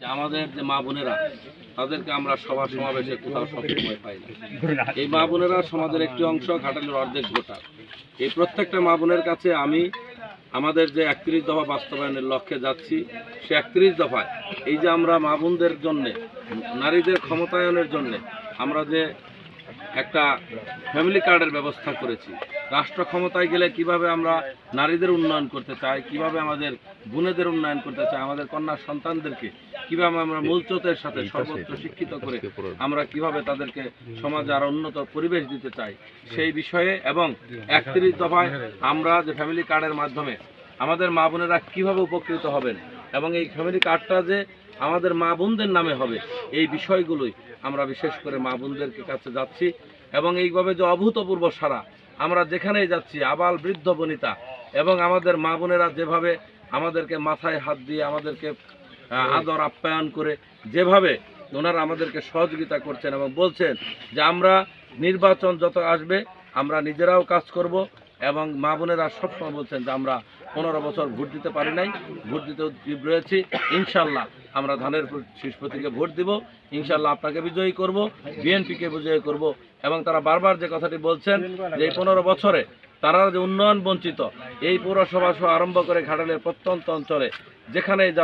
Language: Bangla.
যে আমাদের যে মা বোনেরা, তাদেরকে আমরা সভা সমাবেশে কোথাও সবসময় পাই না। এই মা বোনেরা সমাজের একটি অংশ, ঘাটালের অর্ধেক ভোটার এই প্রত্যেকটা মা বোনের কাছে আমি আমাদের যে একত্রিশ দফা বাস্তবায়নের লক্ষ্যে যাচ্ছি, সে একত্রিশ দফায় এই যে আমরা মা বোনদের জন্যে, নারীদের ক্ষমতায়নের জন্যে আমরা যে একটা ফ্যামিলি কার্ডের ব্যবস্থা করেছি। রাষ্ট্র ক্ষমতায় গেলে কীভাবে আমরা নারীদের উন্নয়ন করতে চাই কীভাবে আমাদের বোনেদের উন্নয়ন করতে চাই আমাদের কন্যা সন্তানদেরকে কীভাবে আমরা মূলচতের সাথে সর্বোচ্চ শিক্ষিত করে আমরা কীভাবে তাদেরকে সমাজে আরও উন্নত পরিবেশ দিতে চাই সেই বিষয়ে এবং একত্রিশ দফায় আমরা যে ফ্যামিলি কার্ডের মাধ্যমে আমাদের মা বোনেরা কীভাবে উপকৃত হবেন এবং এই ফ্যামিলি কার্ডটা যে আমাদের মা বোনদের নামে হবে। এই বিষয়গুলোই আমরা বিশেষ করে মা বোনদেরকে কাছে যাচ্ছি এবং এইভাবে যে অভূতপূর্ব সারা, আমরা যেখানেই যাচ্ছি, আবাল বৃদ্ধ বনিতা এবং আমাদের মা বোনেরা যেভাবে আমাদেরকে মাথায় হাত দিয়ে আমাদেরকে আদর আপ্যায়ন করে যেভাবে ওনারা আমাদেরকে সহযোগিতা করছেন এবং বলছেন যে আমরা নির্বাচন যত আসবে, আমরা নিজেরাও কাজ করব এবং মা বোনেরা সবসময় বলছেন যে আমরা পনেরো বছর ভোট দিতে পারি নাই, ভোট দিতে রয়েছি ইনশাল্লাহ আমরা ধানের শীষ প্রতীকে ভোট দিব ইনশাল্লাহ আপনাকে বিজয়ী করব, বিএনপিকে বিজয়ী করব এবং তারা বারবার যে কথাটি বলছেন যে এই পনেরো বছরে তারা যে উন্নয়ন বঞ্চিত, এই পৌরসভা সহ আরম্ভ করে ঘাটালের প্রত্যন্ত অঞ্চলে যেখানে যাচ্ছে